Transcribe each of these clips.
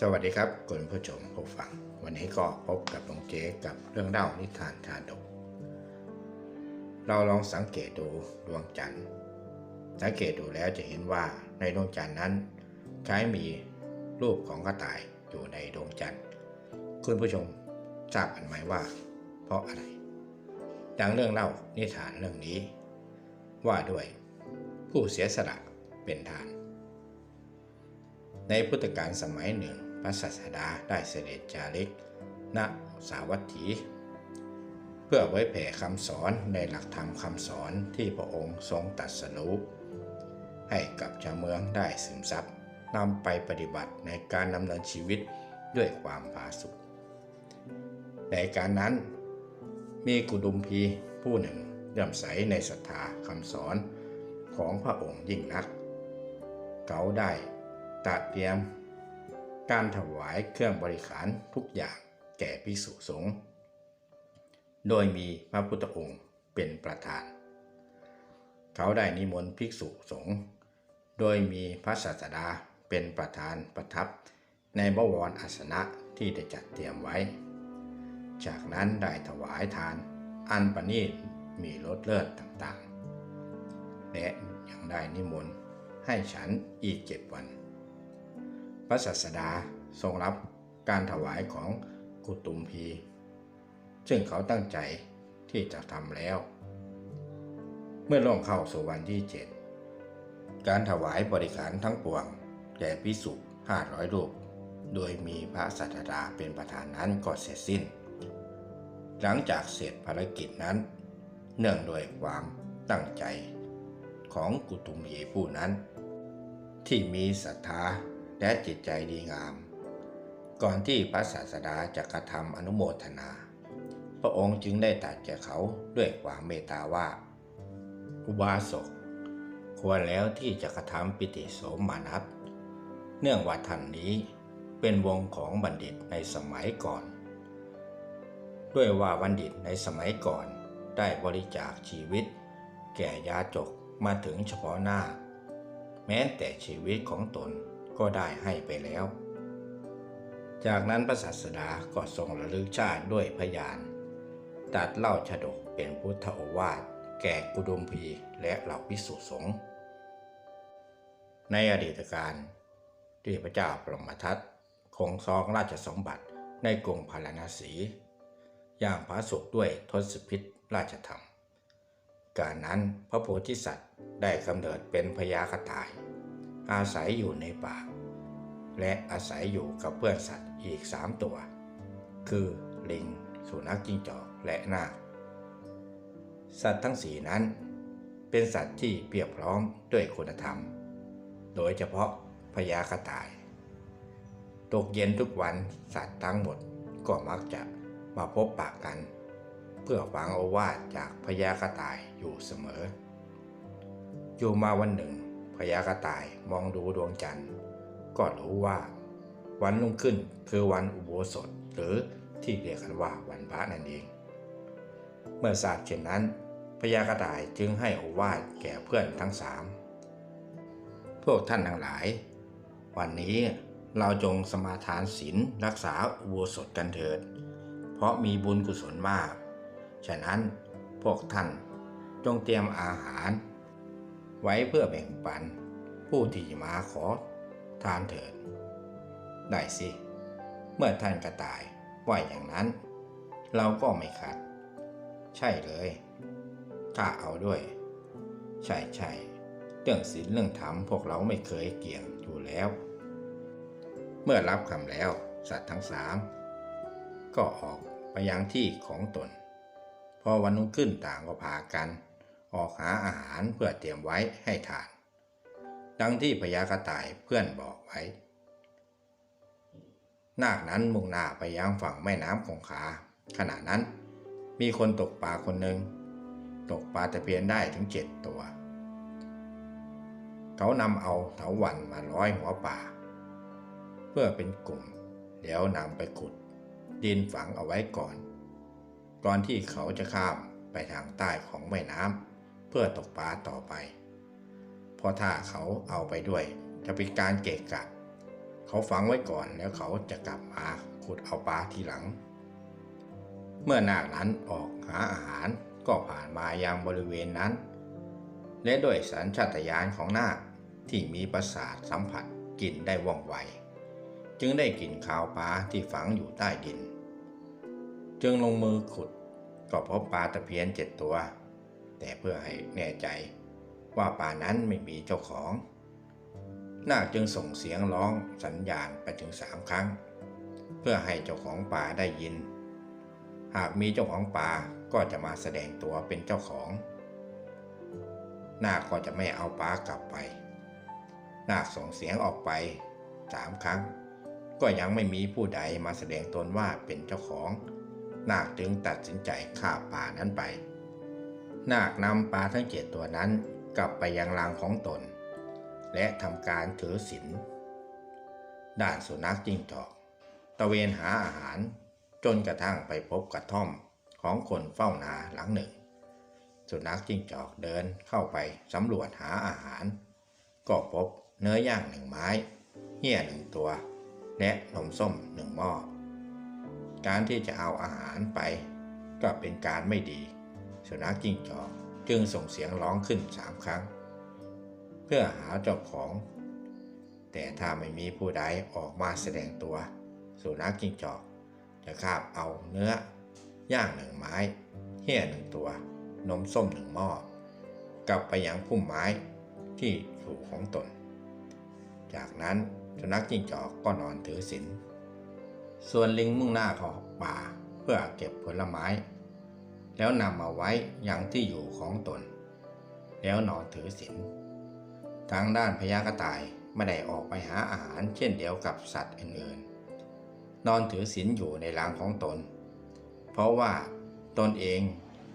สวัสดีครับคุณผู้ชมผู้ฟัง วันนี้ก็พบกับหลวงเจ๊กับเรื่องเล่านิทานชาดก เราลองสังเกตดูดวงจันทร์ สังเกตดูแล้วจะเห็นว่าในดวงจันทร์นั้น ใช้มีรูปของกระต่ายอยู่ในดวงจันทร์ คุณผู้ชมทราบกันไหมว่า เพราะอะไร ดังเรื่องเล่านิทานเรื่องนี้ ว่าด้วยผู้เสียสละเป็นทานในพุทธกาลสมัยหนึ่ง พระศาสดาได้เสด็จจาริก ณสาวัตถี เพื่อไว้แผ่คำสอนในหลักธรรมคำสอนที่พระองค์ทรงตรัสรู้ให้กับชาวเมืองได้ซึมซับนำไปปฏิบัติในการดำเนินชีวิตด้วยความผาสุกในการนั้นมีกุดุมพีผู้หนึ่งเลื่อมใสในศรัทธาคำสอนของพระองค์ยิ่งนัก เขาได้ตัดเตรียม การถวายเครื่องบริขารทุกอย่างแก่ภิกษุสงฆ์โดยมีพระพุทธองค์เป็นประธาน เขาได้นิมนต์ภิกษุสงฆ์โดยมีพระศาสดาเป็นประธานประทับในบวรอาสนะที่ได้จัดเตรียมไว้ จากนั้นได้ถวายทานอันประณีตมีรสเลิศต่างๆ และยังได้นิมนต์ให้ฉันอีกเจ็ดวัน พระศาสดาทรงรับการถวายของกุตุมพี ซึ่งเขาตั้งใจที่จะทำแล้ว เมื่อล่วงเข้าสู่วันที่เจ็ดการถวายบริการทั้งปวงแก่พิสุห้าร้อยรูป โดยมีพระสัทดาเป็นประธานนั้นก็เสร็จสิ้น หลังจากเสร็จภารกิจนั้น เนื่องโดยความตั้งใจของกุตุมพีผู้นั้น ที่มีศรัทธา และจิตใจดีงาม ก่อนที่พระศาสดาจะกระทำอนุโมทนา พระองค์จึงได้ตรัสแก่เขาด้วยความเมตตาว่า อุบาสกควรแล้วที่จะกระทำปิติโสมนัสเนื่องว่าท่านนี้เป็นวงของบัณฑิตในสมัยก่อน ด้วยว่าบัณฑิตในสมัยก่อนได้บริจาคชีวิต แก่ยาจกมาถึงเฉพาะหน้า แม้แต่ชีวิตของตน ก็ได้ให้ไปแล้ว จากนั้นพระศาสดาก็ทรงระลึกชาติด้วยพยาน ตัดเล่าชดกเป็นพุทธโอวาทแก่กุดุมพีและเหล่าพิสุสงฆ์ในอดีตการที่พระเจ้าปรมทัตคงซองราชสมบัติในกรุงพาราณสีย่างพระสุขด้วยทศพิษราชธรรม การนั้นพระโพธิสัตว์ได้กำเนิดเป็นพญากระต่าย อาศัยอยู่ในป่า และอาศัยอยู่กับเพื่อนสัตว์อีกสามตัว คือลิง สุนัขจิ้งจอกและนาคสัตว์ทั้งสี่นั้น เป็นสัตว์ที่เพียบพร้อมด้วยคุณธรรม โดยเฉพาะพญากระต่าย ตกเย็นทุกวันสัตว์ทั้งหมดก็มักจะมาพบปากกัน เพื่อฟังโอวาทจากพญากระต่ายอยู่เสมอ อยู่มาวันหนึ่ง พญากระต่ายมองดูดวงจันทร์ ก็รู้ว่า วันรุ่งขึ้นคือวันอุโบสถหรือที่เรียกกันว่าวันพระนั่นเอง เมื่อทราบเช่นนั้นพญากระต่ายจึงให้โอวาทแก่เพื่อนทั้งสามพวกท่านทั้งหลาย วันนี้เราจงสมาทานศีลรักษาอุโบสถกันเถิด เพราะมีบุญกุศลมาก ฉะนั้นพวกท่านจงเตรียมอาหาร ไว้เพื่อแบ่งปัน ผู้ที่มาขอทานเถิด ได้สิ เมื่อท่านกระต่ายว่าอย่างนั้น เราก็ไม่ขัด ใช่เลยถ้าเอาด้วย ใช่ใช่เรื่องศีลเรื่องธรรมพวกเราไม่เคยเกี่ยงอยู่แล้ว เมื่อรับคำแล้วสัตว์ทั้งสามก็ออกไปยังที่ของตน พอวันนุ่งขึ้นต่างก็พากัน ออกหาอาหารเพื่อเตรียมไว้ให้ทาน ดังที่พญากระต่ายเพื่อนบอกไว้ นาคนั้นมุ่งหน้าไปยังฝั่งแม่น้ำคงคาขณะนั้นมีคนตกปลาคนหนึ่งตกปลาตะเพียนได้ถึงเจ็ดตัว เขานำเอาเถาวันมาร้อยหัวป่า เพื่อเป็นกลุ่มแล้วนำไปขุด ดินฝังเอาไว้ก่อน ก่อนที่เขาจะข้ามไปทางใต้ของแม่น้ำ พื่อตกปลาต่อไป เพราะถ้าเขาเอาไปด้วย จะเป็นการเกะกะ เขาฝังไว้ก่อนแล้วเขาจะกลับมาขุดเอาปลาทีหลัง เมื่อนาคนั้นออกหาอาหารก็ผ่านมายังบริเวณนั้น และด้วยสัญชาตญาณของนาคที่มีประสาทสัมผัสกลิ่นได้ว่องไว จึงได้กลิ่นคาวปลาที่ฝังอยู่ใต้ดิน จึงลงมือขุดก็พบปลาตะเพียนเจ็ดตัว แต่เพื่อให้แน่ใจว่าปลานั้นไม่มีเจ้าของ นาคจึงส่งเสียงร้องสัญญาณไปถึงสามครั้ง เพื่อให้เจ้าของป่าได้ยิน หากมีเจ้าของป่าก็จะมาแสดงตัวเป็นเจ้าของ นาคก็จะไม่เอาป่ากลับไป นาคส่งเสียงออกไปสามครั้ง ก็ยังไม่มีผู้ใดมาแสดงตนว่าเป็นเจ้าของ นาคจึงตัดสินใจฆ่าป่านั้นไป นาคนำปลาทั้งเจ็ดตัวนั้นกลับไปยังรังของตน และทำการถือศีลด้านสุนัขจิ้งจอก ตะเวนหาอาหารจนกระทั่งไปพบกระท่อมของคนเฝ้านาหลังหนึ่ง สุนัขจิ้งจอกเดินเข้าไปสำรวจหาอาหาร ก็พบเนื้อย่างหนึ่งไม้ เหี้ยหนึ่งตัว และนมส้มหนึ่งหม้อ การที่จะเอาอาหารไป ก็เป็นการไม่ดี สุนัขจิ้งจอกจึงส่งเสียงร้องขึ้นสามครั้ง เพื่อหาเจ้าของ แต่ถ้าไม่มีผู้ใดออกมาแสดงตัว สุนัขจิ้งจอก จะคาบเอาเนื้อย่างหนึ่งไม้ เหี้ยหนึ่งตัว นมส้มหนึ่งหม้อ กลับไปยังพุ่มไม้ที่ถูกของตน จากนั้นสุนัขจิ้งจอกก็นอนถือศีลส่วนลิงมุ่งหน้าเข้าป่าเพื่อเก็บผลไม้ แล้วนำมาไว้ยังที่อยู่ของตน แล้วนอนถือศีลทางด้านพญากระต่ายไม่ได้ออกไปหาอาหารเช่นเดียวกับสัตว์อื่นๆ นอนถือศีลอยู่ในรังของตน เพราะว่าตนเอง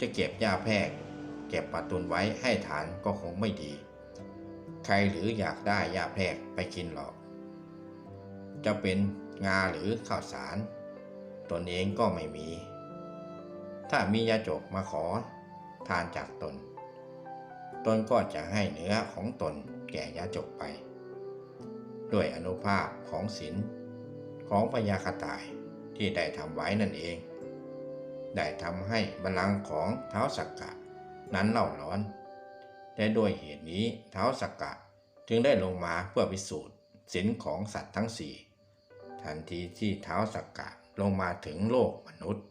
จะเก็บหญ้าแพรกเก็บปลาตุนไว้ให้ทานก็คงไม่ดี ใครหรืออยากได้หญ้าแพรกไปกินหรอก จะเป็นงาหรือข้าวสาร ตนเองก็ไม่มี ถ้ามียาจกมาขอทานจากตน ตนก็จะให้เนื้อของตนแก่ยาจกไป ด้วยอนุภาพของศีลของพญาคตายที่ได้ทำไว้นั่นเอง ได้ทำให้บัลลังของเท้าสักกะนั้นเล่าร้อนและด้วยเหตุนี้เท้าสักกะจึงได้ลงมาเพื่อพิสูจน์ศีลของสัตว์ทั้งสี่ทันทีที่เท้าสักกะลงมาถึงโลกมนุษย์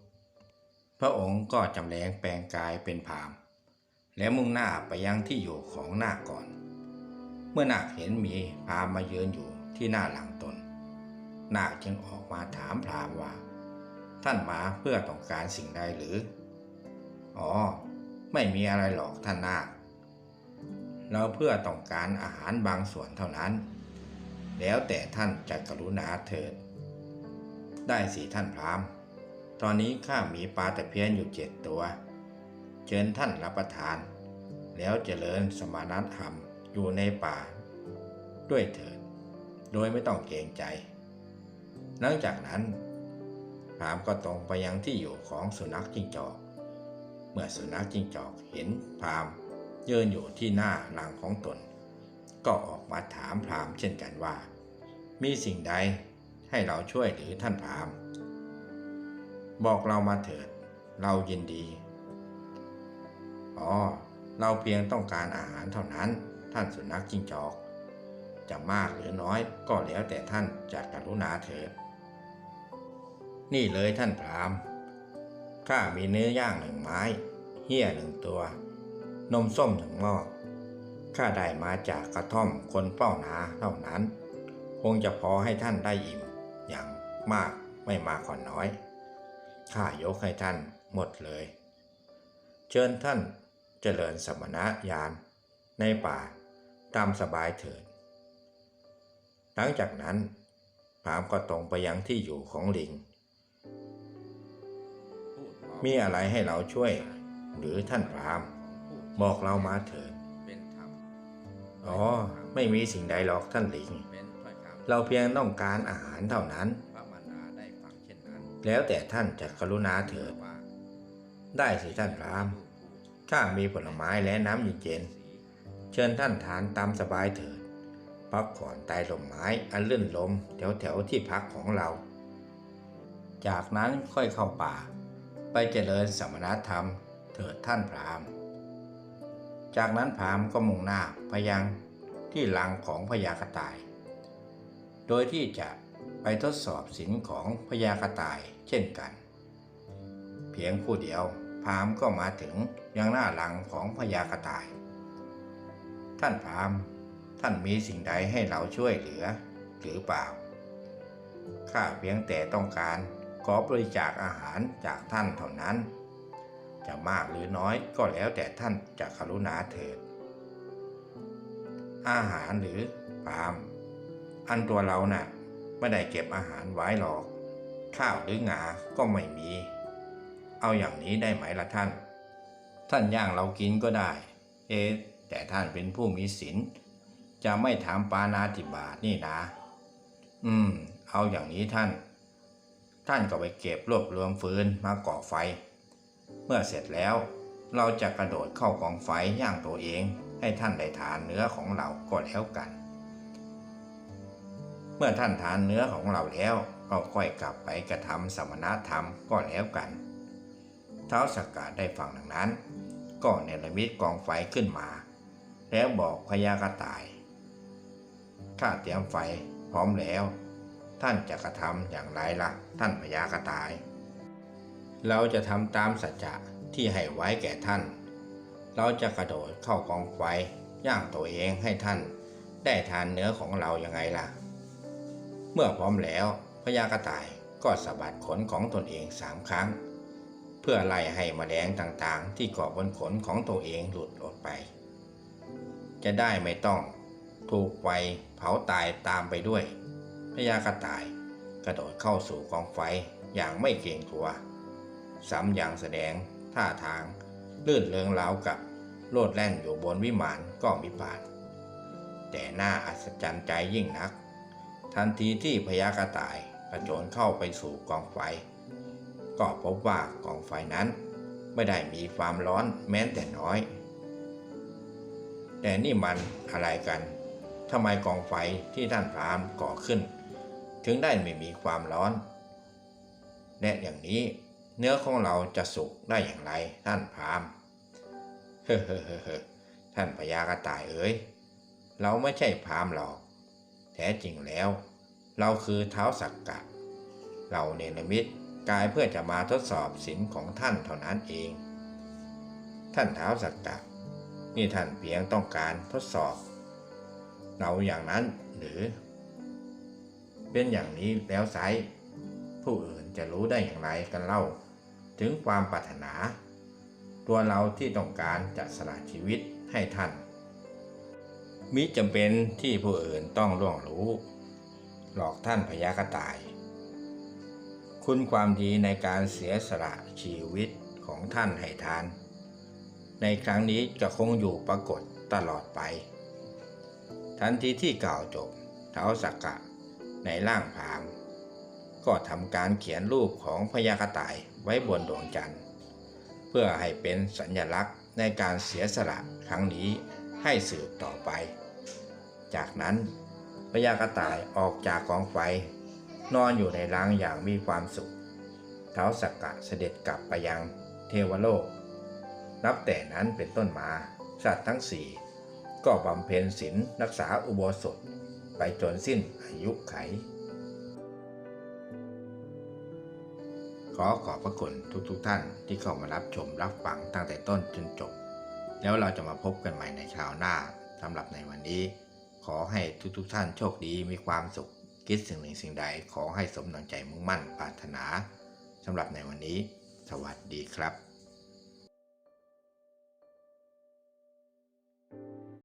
พระองค์ก็จำแรงแปลงกายเป็นพรามและมุ่งหน้าไปยังที่อยู่ของนาคก่อน เมื่อนาคเห็นมีพรามมาเยือนอยู่ที่หน้าหลังตน นาคจึงออกมาถามพรามว่า ท่านมาเพื่อต้องการสิ่งใดหรือ อ๋อ ไม่มีอะไรหรอกท่านนาค เราเพื่อต้องการอาหารบางส่วนเท่านั้น แล้วแต่ท่านจะกรุณาเถิด ได้สิท่านพราหมณ์ ตอนนี้ข้ามีปลาตะเพียนอยู่เจ็ดตัว เชิญท่านรับประทาน แล้วเจริญสมณธรรมอยู่ในป่า ด้วยเถิด โดยไม่ต้องเกรงใจ หลังจากนั้นพรามก็ตรงไปยังที่อยู่ของสุนัขจิ้งจอก เมื่อสุนัขจิ้งจอกเห็นพรามยืนอยู่ที่หน้าหลังของตน ก็ออกมาถามพรามเช่นกันว่า มีสิ่งใดให้เราช่วยหรือท่านพรามณ์ บอกเรามาเถิด เรายินดี อ๋อ เราเพียงต้องการอาหารเท่านั้น ท่านสุนัขจิ้งจอก จะมากหรือน้อยก็แล้วแต่ท่านจะกรุณาเถิด นี่เลยท่านพรามข้ามีเนื้อย่างหนึ่งไม้ เหี้ยหนึ่งตัว นมส้มหนึ่งหม้อข้าได้มาจากกระท่อมคนเฝ้านาเท่านั้น คงจะพอให้ท่านได้อิ่มอย่างมากไม่มากก็น้อย ข้ายกให้ท่านหมดเลย เชิญท่านเจริญสมณญาณในป่าตามสบายเถิด หลังจากนั้นพรามก็ตรงไปยังที่อยู่ของลิง มีอะไรให้เราช่วย หรือท่านพรามบอกเรามาเถิดอ๋อ ไม่มีสิ่งใดหรอกท่านลิง เราเพียงต้องการอาหารเท่านั้น แล้วแต่ท่านจะกรุณาเถิดได้สิท่านพรามข้ามีผลไม้และน้ำเย็นๆเชิญท่านทานตามสบายเถิดพักผ่อนใต้ลมไม้อันลื่นลมแถวแถวๆที่พักของเรา จากนั้นค่อยเข้าป่า ไปเจริญสมณธรรมเถิดท่านพรามจากนั้นพรามก็มุ่งหน้าไปยังที่ลังของพญากระต่าย โดยที่จะไปทดสอบศีลของพญากระต่าย เช่นกัน เพียงผู้เดียวพามก็มาถึงยังหน้าหลังของพญากระต่าย ท่านพามท่านมีสิ่งใดให้เราช่วยเหลือหรือเปล่า ข้าเพียงแต่ต้องการขอบริจาคอาหารจากท่านเท่านั้น จะมากหรือน้อยก็แล้วแต่ท่านจะกรุณาเถิด อาหารหรือปามอันตัวเราน่ะไม่ได้เก็บอาหารไว้หรอก ข้าวหรืองาก็ไม่มี เอาอย่างนี้ได้ไหมล่ะท่าน ท่านย่างเรากินก็ได้ เอ๊แต่ท่านเป็นผู้มีศีลจะไม่ถามปานาติบาตนี่นะ อืม เอาอย่างนี้ท่าน ท่านก็ไปเก็บรวบรวมฟืนมาก่อไฟ เมื่อเสร็จแล้วเราจะกระโดดเข้ากองไฟย่างตัวเองให้ท่านได้ทานเนื้อของเราก็แล้วกัน เมื่อท่านทานเนื้อของเราแล้ว ก็ค่อยกลับไปกระทำสมณธรรมก็แล้วกัน เท้าสกกาได้ฟังดังนั้น ก็เนรมิตกองไฟขึ้นมา แล้วบอกพญากระต่าย ข้าเตรียมไฟพร้อมแล้ว ท่านจะกระทำอย่างไรล่ะ ท่านพญากระต่าย เราจะทำตามสัจจะที่ให้ไว้แก่ท่าน เราจะกระโดดเข้ากองไฟย่างตัวเองให้ท่านได้ทานเนื้อของเรายังไงล่ะ เมื่อพร้อมแล้ว พญากระต่ายก็สะบัดขนของตนเองสามครั้ง เพื่อไล่ให้แมลงต่างๆ ที่เกาะบนขนของตัวเองหลุดออกไป จะได้ไม่ต้องถูกไฟเผาตายตามไปด้วยพญากระต่ายกระโดดเข้าสู่กองไฟอย่างไม่เกรงกลัวซ้ำอย่างแสดงท่าทางลื่นเริงรากับโลดแล่นอยู่บนวิมานก็มีปาดแต่หน่าอัศจรรย์ใจยิ่งนัก ทันทีที่พญากระต่าย ระโจนเข้าไปสู่กองไฟ ก็พบว่ากองไฟนั้นไม่ได้มีความร้อนแม้แต่น้อย แต่นี่มันอะไรกันทำไมกองไฟที่ท่านพรามก่อขึ้น ถึงได้ไม่มีความร้อน และอย่างนี้เนื้อของเราจะสุกได้อย่างไรท่านพรามเฮ้อเฮ้อเฮ้อเฮ้ท่านพญากระต่ายเอ๋ยเราไม่ใช่พรามหรอก แท้จริงแล้ว เราคือเท้าสักกะ เราเนรมิตกายเพื่อจะมาทดสอบศีลของท่านเท่านั้นเอง ท่านเท้าสักกะ นี่ท่านเพียงต้องการทดสอบ เราอย่างนั้นหรือ เป็นอย่างนี้แล้วไซผู้อื่นจะรู้ได้อย่างไรกันเล่า ถึงความปรารถนา ตัวเราที่ต้องการจะสละชีวิตให้ท่านมิจำเป็นที่ผู้อื่นต้องล่วงรู้ หลอกท่านพยากระต่าย คุณความดีในการเสียสละชีวิตของท่านให้ทาน ในครั้งนี้จะคงอยู่ปรากฏตลอดไป ทันทีที่กล่าวจบเท้าสักกะในร่างผาม ก็ทำการเขียนรูปของพญากระต่ายไว้บนดวงจันทร์ เพื่อให้เป็นสัญลักษณ์ในการเสียสละครั้งนี้ให้สืบต่อไป จากนั้น ญากระต่ายออกจากกองไฟ นอนอยู่ในรังอย่างมีความสุข เท้าสักกะเสด็จกลับไปยังเทวโลก นับแต่นั้นเป็นต้นมา สัตว์ทั้งสี่ก็บำเพ็ญศีลรักษาอุโบสถไปจนสิ้นอายุไข ขอขอบพระคุณทุกๆทท่านที่เข้ามารับชมรับฟังตั้งแต่ต้นจนจบ แล้วเราจะมาพบกันใหม่ในคราวหน้าสำหรับในวันนี้ ขอให้ทุกทุกท่านโชคดีมีความสุข คิดสิ่งหนึ่งสิ่งใด ขอให้สมดังใจมุ่งมั่นปรารถนาสำหรับในวันนี้ สวัสดีครับ